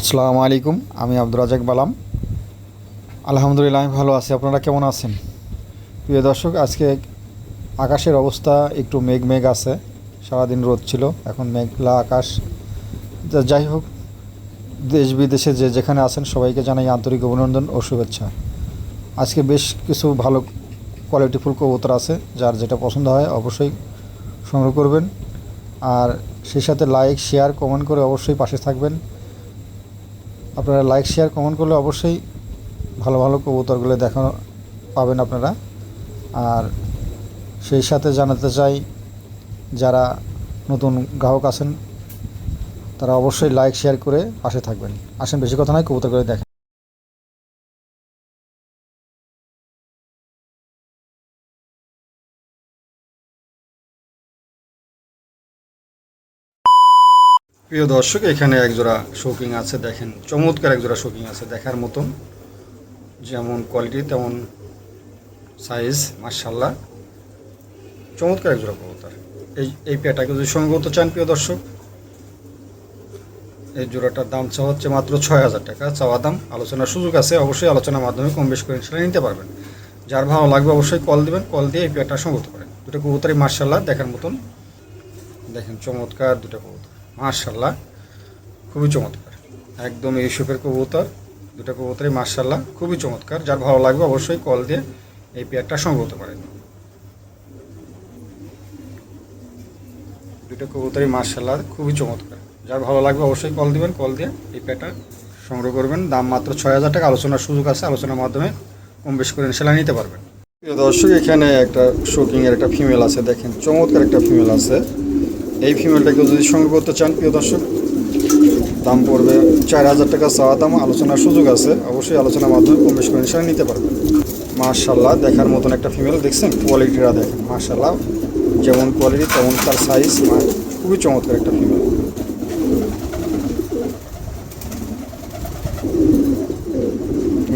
আসসালামু আলাইকুম, আমি আব্দুর রাজাক বালাম। আলহামদুলিল্লাহ, আমি ভালো আছি। আপনারা কেমন আছেন? প্রিয় দর্শক, আজকে আকাশের অবস্থা একটু মেঘ মেঘ আছে। সারাদিন রোদ ছিল, এখন মেঘলা আকাশ। যাই হোক, দেশ বিদেশে যে যেখানে আছেন, সবাইকে জানাই আন্তরিক অভিনন্দন ও শুভেচ্ছা। আজকে বেশ কিছু ভালো কোয়ালিটিফুল কবুতর আছে, যার যেটা পছন্দ হয় অবশ্যই সংগ্রহ করবেন। আর সেই সাথে লাইক শেয়ার কমেন্ট করে অবশ্যই পাশে থাকবেন। আপনারা লাইক শেয়ার কমেন্ট করলে অবশ্যই ভালো ভালো কবুতরগুলো দেখানো পাবেন আপনারা। আর সেই সাথে জানাতে চাই, যারা নতুন গ্রাহক আছেন, তারা অবশ্যই লাইক শেয়ার করে পাশে থাকবেন। আসেন, বেশি কথা নয় কবুতরগুলো দেখেন। প্রিয় দর্শক, এখানে একজোড়া শৌকিং আছে, দেখেন, চমৎকার একজোড়া শৌকিং আছে দেখার মতন। যেমন কোয়ালিটি তেমন সাইজ মার্শাল্লাহ চমৎকার একজোড়া কবুতর। এই এই পেটাকে যদি সঙ্গে করতে চান, প্রিয় দর্শক, এই জোড়াটার দাম চাওয়া হচ্ছে মাত্র ছয় হাজার টাকা। চাওয়া দাম, আলোচনার সুযোগ আছে, অবশ্যই আলোচনার মাধ্যমে কম বেশ করে সেটা নিতে পারবেন। যার ভালো লাগবে অবশ্যই কল দিবেন কল দিয়ে এই পেয়ারটা সঙ্গে করতে পারেন। দুটো কবুতরই মার্শাল্লাহ দেখার মতন। দেখেন, চমৎকার দুটো কবুতর। মার্শাল্লাহ খুবই চমৎকার। একদম শেপের কবুতর, দুটো কবুতরই মার্শাল্লাহ খুবই চমৎকার। যার ভালো লাগবে অবশ্যই কল দিয়ে এই পেয়ারটা সঙ্গে হতে পারেন। দুটো কবুতরই মার্শাল্লাহ খুবই চমৎকার। যার ভালো লাগবে অবশ্যই কল দিবেন, কল দিয়ে এই পেয়ারটা সংগ্রহ করবেন। দাম মাত্র ছয় হাজার টাকা, আলোচনার সুযোগ আছে, আলোচনার মাধ্যমে কম বেশি করে সেলাই নিতে পারবেন। দর্শক, এখানে একটা শোকিংয়ের একটা ফিমেল আছে, দেখেন, চমৎকার একটা ফিমেল আছে। এই ফিমেলটাকে যদি সংগ্রহ করতে চান, প্রিয় দর্শক, দাম পড়বে চার হাজার টাকা চাওয়া দাম। আলোচনার সুযোগ আছে, অবশ্যই আলোচনার মাধ্যমে কম বেশি সেলাই নিতে পারবেন। মার্শাল্লাহ দেখার মতন একটা ফিমেল দেখছেন? কোয়ালিটিটা দেখেন মার্শাল্লাহ যেমন কোয়ালিটি তেমন তার সাইজ খুবই চমৎকার একটা ফিমেল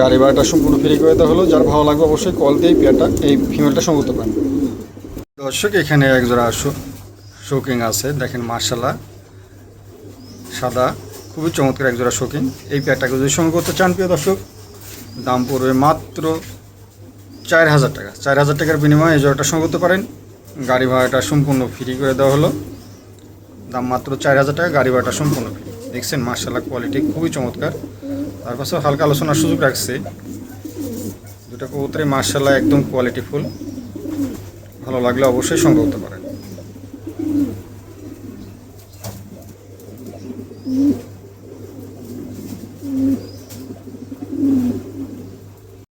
গাড়ি ভাড়াটা সম্পূর্ণ ফ্রি করে দেওয়া হলো। যার ভালো লাগবে অবশ্যই কল দিয়ে পেয়ারটা এই ফিমেলটা সংগ্রহ করতে পারেন। দর্শক, এখানে একজোড়া শোকিং আছে। দেখেন মার্শাল্লাহ সাদা, খুবই চমৎকার একজোড়া শোকিং এই পেয়ারটাকে যদি সংগ্রহ করতে চান, প্রিয় দর্শক, দাম পড়বে মাত্র চার হাজার টাকা। চার হাজার টাকার বিনিময়ে এই জোড়াটা সংগ্রহ করতে পারেন। গাড়ি ভাড়াটা সম্পূর্ণ ফ্রি করে দেওয়া হলো। দাম মাত্র চার হাজার টাকা, গাড়ি ভাড়াটা সম্পূর্ণ ফ্রি দেখছেন মার্শাল্লাহ কোয়ালিটি খুবই চমৎকার। তার পাশে হালকা আলোচনার সুযোগ রাখছে। দুটো কবুতরে মার্শাল্লাহ একদম কোয়ালিটি ফুল ভালো লাগলে অবশ্যই সংগ্রহ করতে পারেন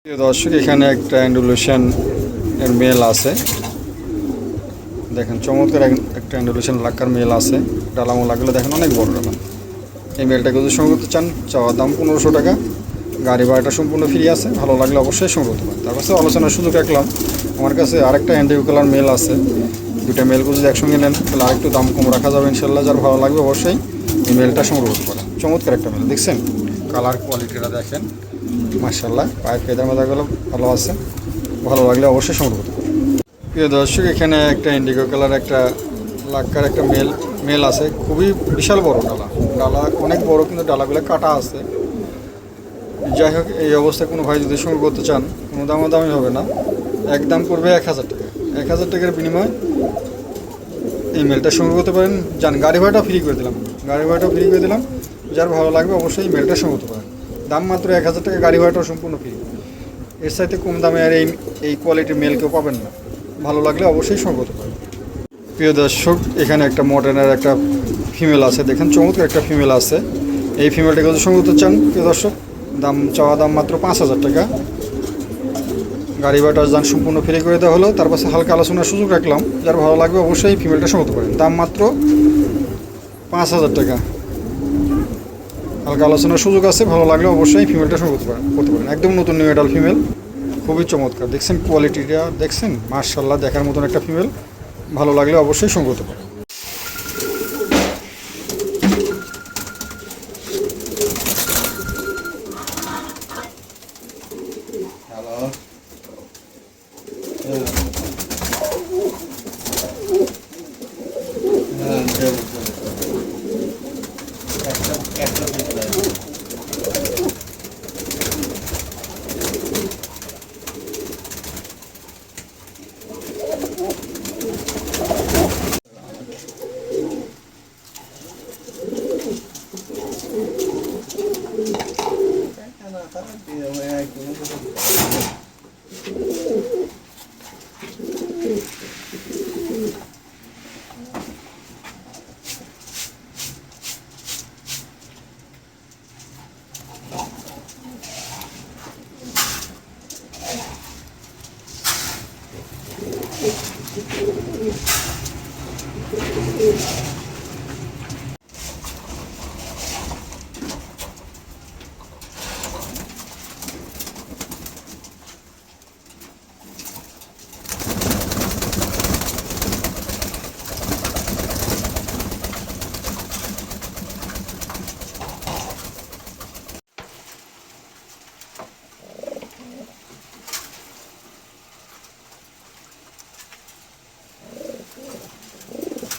প্রিয় দর্শক, এখানে একটা অ্যান্ডুলেশন এর মেল আছে। দেখেন, চমৎকার এক- একটা অ্যান্ডুলেশন লাক্কার মেল আছে। ডালামো লাগলে দেখেন অনেক বড় ডালা এই মেলটাকে যদি সংগ্রহ করতে চান চাওয়ার দাম পনেরোশো টাকা। গাড়ি ভাড়াটা সম্পূর্ণ ফ্রি আছে। ভালো লাগলে অবশ্যই সংগ্রহ করতে পারেন। তার কাছে আলোচনার সুযোগ রাখলাম। আমার কাছে আরেকটা হ্যান্ডিও কালার মেল আছে। দুটা মেলকে যদি একসঙ্গে নেন, তাহলে আরেকটু দাম কম রাখা যাবে ইনশাল্লাহ যার ভালো লাগবে অবশ্যই এই মেলটা সংগ্রহ করতে পারেন। চমৎকার একটা মেল, দেখছেন? কালার কোয়ালিটিটা দেখেন। মার্শাল্লাহ পায়ের ফেদার মাথাগুলো ভালো আছে। ভালো লাগলে অবশ্যই সংগ্রহ করতে প্রিয় দর্শক, এখানে একটা ইন্ডিগো কালার একটা লাক্কার, একটা মেল মেল আছে। খুবই বিশাল বড় ডালা। ডালা অনেক বড়, কিন্তু ডালাগুলো কাটা আছে। যাই হোক, এই অবস্থায় কোনো ভাই যদি সংগ্রহ করতে চান, কোনো দামও দামি হবে না। এক দাম পড়বে এক হাজার টাকা। এক হাজার টাকার বিনিময়ে এই মেলটা সংগ্রহ করতে পারেন। যান, গাড়ি ভাড়াটা ফ্রি করে দিলাম। গাড়ি ভাড়াটা ফ্রি করে দিলাম। যার ভালো লাগবে অবশ্যই এই মেলটা সংগ্রহ করতে পারেন। দাম মাত্র এক হাজার টাকা গাড়ি ভাড়াটাও সম্পূর্ণ ফ্রি এর সাথে কম দামে আর এই এই কোয়ালিটির মেল কেউ পাবেন না। ভালো লাগলে অবশ্যই সংগ্রহ পাবেন প্রিয় দর্শক, এখানে একটা মডার্নের একটা ফিমেল আছে। দেখেন চমৎকার একটা ফিমেল আছে। এই ফিমেলটাকে যদি করতে চান, প্রিয় দর্শক, দাম চাওয়া দাম মাত্র পাঁচ হাজার টাকা। গাড়ি ভাড়াটা যান সম্পূর্ণ ফ্রি করে দেওয়া হলো। তার পাশে হালকা আলোচনার সুযোগ রাখলাম। যার ভালো লাগবে অবশ্যই ফিমেলটা সংগ্রহ করতে পারেন। দাম মাত্র পাঁচ হাজার টাকা। হালকা আলোচনার সুযোগ আছে, ভালো লাগলে অবশ্যই ফিমেলটা শুরু করতে পারেন করতে পারেন। একদম নতুন নিউ এডাল ফিমেল খুবই চমৎকার। দেখছেন কোয়ালিটিটা দেখছেন? মার্শাল্লাহ দেখার মতন একটা ফিমেল ভালো লাগলে অবশ্যই সংগ্রহ করতে পারেন Hello. হ্যাঁ, দেবো, দেবো। একটা- একটা piece দেয়।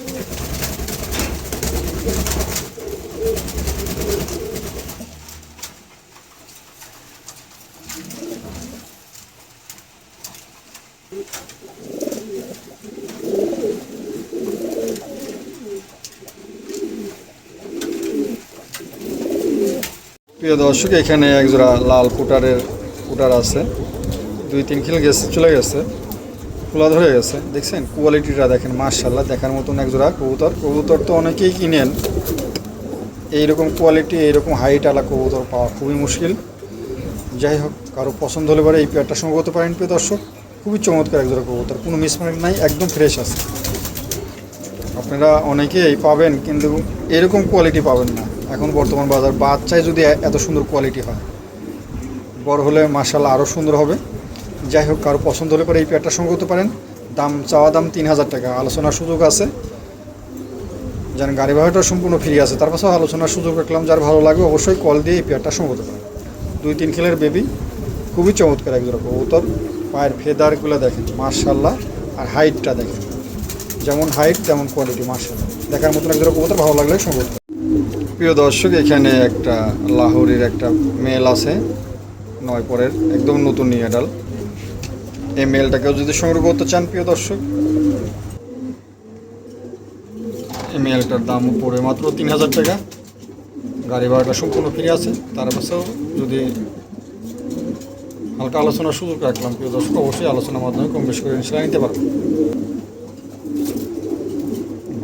প্রিয় দর্শক এখানে একজোড়া লাল পুটারের পুটার আছে। দুই তিন কিলো গেছে চলে গেছে। খোলা ধরে গেছে। দেখছেন? কোয়ালিটিটা দেখেন মার্শাল্লাহ দেখার মতন একজোড়া কবুতর। কবুতর তো অনেকেই কিনেন। এইরকম কোয়ালিটি এইরকম হাইট আলা কবুতর পাওয়া খুবই মুশকিল। যাই হোক, কারও পছন্দ হলে পরে এই পেয়ারটার সঙ্গে করতে পারেন, প্রিয় দর্শক। খুবই চমৎকার একজোড়া কবুতর, কোনো মিসমার্ক নাই, একদম ফ্রেশ আছে। আপনারা অনেকেই পাবেন, কিন্তু এরকম কোয়ালিটি পাবেন না। এখন বর্তমান বাজার, বাচ্চায় যদি এত সুন্দর কোয়ালিটি হয়, বড় হলে মার্শাল্লাহ আরও সুন্দর হবে। যাই হোক, কারও পছন্দ হলে পরে এই পেয়ারটা সঙ্গে করতে পারেন। দাম, চাওয়া দাম তিন হাজার টাকা। আলোচনার সুযোগ আছে। যেন গাড়ি ভাড়াটা সম্পূর্ণ ফ্রি আছে। তার পাশেও আলোচনার সুযোগ রাখলাম। যার ভালো লাগবে অবশ্যই কল দিয়ে এই পেয়ারটা সঙ্গে করতে পারেন। দুই তিন খেলের বেবি খুবই চমৎকার একজোড়া কবুতর। পায়ের ফেদারগুলো দেখেন মার্শাল্লাহ আর হাইটটা দেখেন। যেমন হাইট তেমন কোয়ালিটি মার্শাল্লাহ দেখার মতন একজোড়া কবুতর ভালো লাগলে সঙ্গে করতে প্রিয় দর্শক, এখানে একটা লাহোরের একটা মেল আছে। নয় পরের, একদম নতুন নিয়ে ডাল। এই মেলটাকেও যদি সংগ্রহ করতে চান, প্রিয় দর্শক। এই মেলটার দাম পড়ে মাত্র তিন হাজার টাকা। গাড়ি ভাড়াটা সম্পূর্ণ ফ্রি আছে। তার পাশেও যদি হালকা আলোচনার সুযোগ রাখলাম, প্রিয় দর্শক, অবশ্যই আলোচনার মাধ্যমে কম বেশি করে ইনশাল্লাহ নিতে পারবেন।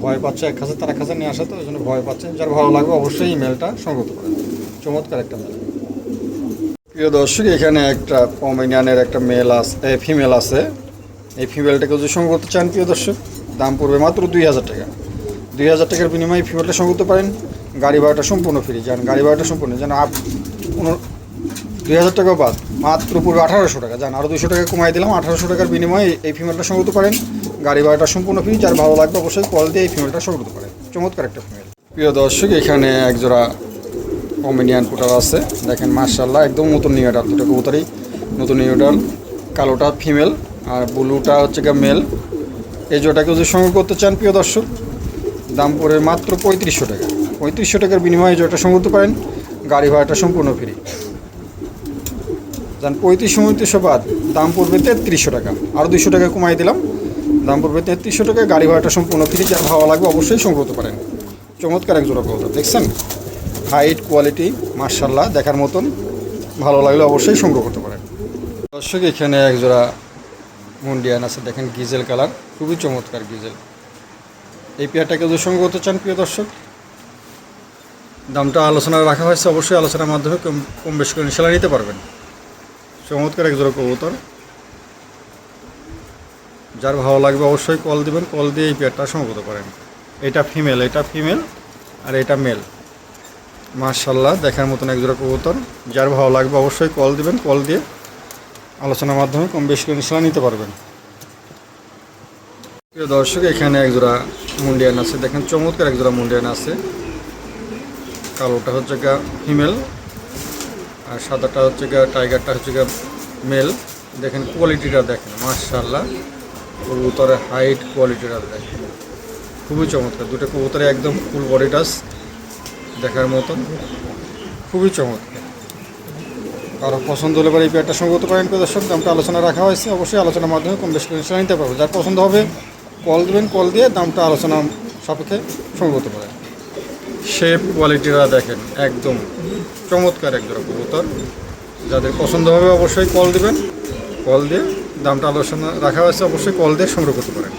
ভয় পাচ্ছে এক হাজার তার এক হাজার নিয়ে আসা, তো ওই জন্য ভয় পাচ্ছে যার ভালো লাগবে, অবশ্যই ইমেলটা সংগ্রহ করতে পারেন। চমৎকার একটা মেল প্রিয় দর্শক, এখানে একটা পমেনিয়ানের একটা মেল আছে ফিমেল আছে। এই ফিমেলটাকে যদি সংগ্রহ করতে চান, প্রিয় দর্শক, দাম পড়বে মাত্র দুই হাজার টাকা। দুই হাজার টাকার বিনিময়ে ফিমেলটা সংগ্রহ করতে পারেন। গাড়ি ভাড়াটা সম্পূর্ণ ফ্রি যান গাড়ি ভাড়াটা সম্পূর্ণ, যেন আপ দুই হাজার টাকা বাদ, মাত্র পূর্বে আঠারোশো টাকা। যান আরও দুশো টাকা কমাই দিলাম, আঠারোশো টাকার বিনিময়ে এই ফিমেলটা সংগ্রহ করতে পারেন। গাড়ি ভাড়াটা সম্পূর্ণ ফ্রি যার ভালো লাগবে অবশ্যই কল দিয়ে এই ফিমেলটা সংগ্রহ করতে পারেন। চমৎকার একটা ফিমেল। প্রিয় দর্শক, এখানে একজোড়া অমিনিয়ান কুটার আছে। দেখেন মার্শাল্লাহ একদম নতুন নিউডাল দুটো কবুতরই। নতুন নিউডাল কালোটা ফিমেল আর ব্লুটা হচ্ছে গিয়ে মেল এই জোটাকে যদি সংগ্রহ করতে চান, প্রিয় দর্শক, দাম পড়ে মাত্র পঁয়ত্রিশশো টাকা। পঁয়ত্রিশশো টাকার বিনিময়ে জোটা সংগ্রহ করতে পারেন। গাড়ি ভাড়াটা সম্পূর্ণ ফ্রি যান পঁয়ত্রিশশো পঁয়ত্রিশশো বাদ, দাম পড়বে তেত্রিশশো টাকা। আরও দুশো টাকা কমাই দিলাম। দাম পড়বে তেত্রিশশো টাকা, গাড়ি ভাড়াটা সম্পূর্ণ ফ্রি যার ভালো লাগবে অবশ্যই সংগ্রহ করতে পারেন। চমৎকার এক জোড়া কবুতর, দেখছেন? হাইট, কোয়ালিটি মার্শাল্লাহ দেখার মতন। ভালো লাগলে অবশ্যই সংগ্রহ করতে পারেন। দর্শক, এখানে এক জোড়া মুন্ডিয়ান আছে, দেখেন গিজেল কালার, খুবই চমৎকার গিজেল। এই পেয়ারটাকে যদি সংগ্রহ করতে চান, প্রিয় দর্শক, দামটা আলোচনা রাখা হয়েছে, অবশ্যই আলোচনার মাধ্যমে কম কম বেশি করে ইনশাল্লাহ নিতে পারবেন। চমৎকার এক জোড়া কবুতর। যার ভালো লাগবে অবশ্যই কল দিবেন কল দিয়ে এই পেয়ারটা সংগ্রহ করতে পারেন। এটা ফিমেল এটা ফিমেল আর এটা মেল মার্শাল্লাহ দেখার মতন এক জোড়া কবুতর। যার ভালো লাগবে অবশ্যই কল দিবেন, কল দিয়ে আলোচনার মাধ্যমে কম বেশি করে ইনশাল্লাহ নিতে পারবেন। প্রিয় দর্শক, এখানে এক জোড়া মুন্ডিয়ান আছে। দেখেন চমৎকার এক জোড়া মুন্ডিয়ান আছে। কালোটা হচ্ছে গা ফিমেল আর সাদাটা হচ্ছে গা, টাইগারটা হচ্ছে গা মেল। দেখেন কোয়ালিটিটা দেখেন মার্শাল্লাহ কবুতরের হাইট, কোয়ালিটিটা দেখেন। খুবই চমৎকার। দুটো কবুতরে একদম ফুল বডি টাচ। দেখার মতন। খুবই চমৎকার। কারও পছন্দ হলে এই পেয়ারটা সংগ্রহ করতে পারেন দর্শক, দামটা আলোচনা রাখা হয়েছে। অবশ্যই আলোচনার মাধ্যমে কম বেশি করে নিতে পারব। যার পছন্দ হবে, কল দেবেন, কল দিয়ে দামটা আলোচনা সাপেক্ষে সংগ্রহ করতে পারেন শেপ কোয়ালিটিরা দেখেন, একদম চমৎকার এক জোড়া কবুতর। যাদের পছন্দ হবে, অবশ্যই কল দিবেন। কল দিয়ে দামটা আলোচনা রাখা হয়েছে, অবশ্যই কল দিয়ে সংগ্রহ করতে পারেন।